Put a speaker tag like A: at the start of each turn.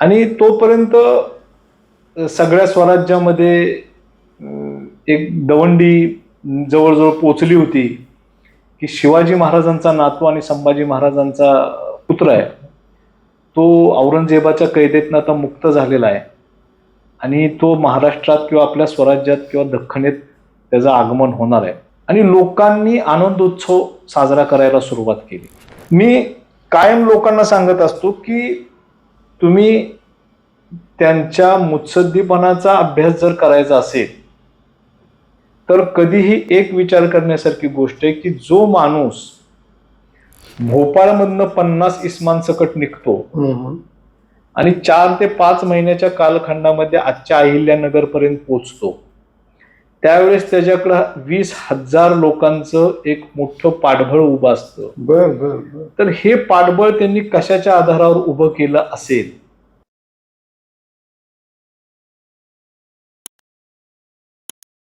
A: आणि तोपर्यंत सगळ्या स्वराज्यामध्ये एक दवंडी जवळजवळ पोचली होती की शिवाजी महाराजांचा नातू आणि संभाजी महाराजांचा पुत्र आहे. तो औरंगजेबाच्या कैदेतनं आता मुक्त झालेला आहे. आणि तो महाराष्ट्रात किंवा आपल्या स्वराज्यात किंवा दख्खनेत त्याचं आगमन होणार आहे. आणि लोकांनी आनंदोत्सव साजरा करायला सुरुवात केली. मी कायम लोकांना सांगत असतो की तुम्ही त्यांच्या मुत्सद्दीपणाचा अभ्यास जर करायचा असेल तर कधीही एक विचार करण्यासारखी गोष्ट आहे की जो माणूस भोपाळमधनं पन्नास इस्मांसकट निघतो आणि चार ते पाच महिन्याच्या कालखंडामध्ये आजच्या अहिल्यानगर पर्यंत पोहोचतो त्यावेळेस त्याच्याकडं वीस हजार लोकांचं एक मोठं पाठबळ उभं असतं.
B: बर बर
A: तर हे पाठबळ त्यांनी कशाच्या आधारावर उभं केलं असेल?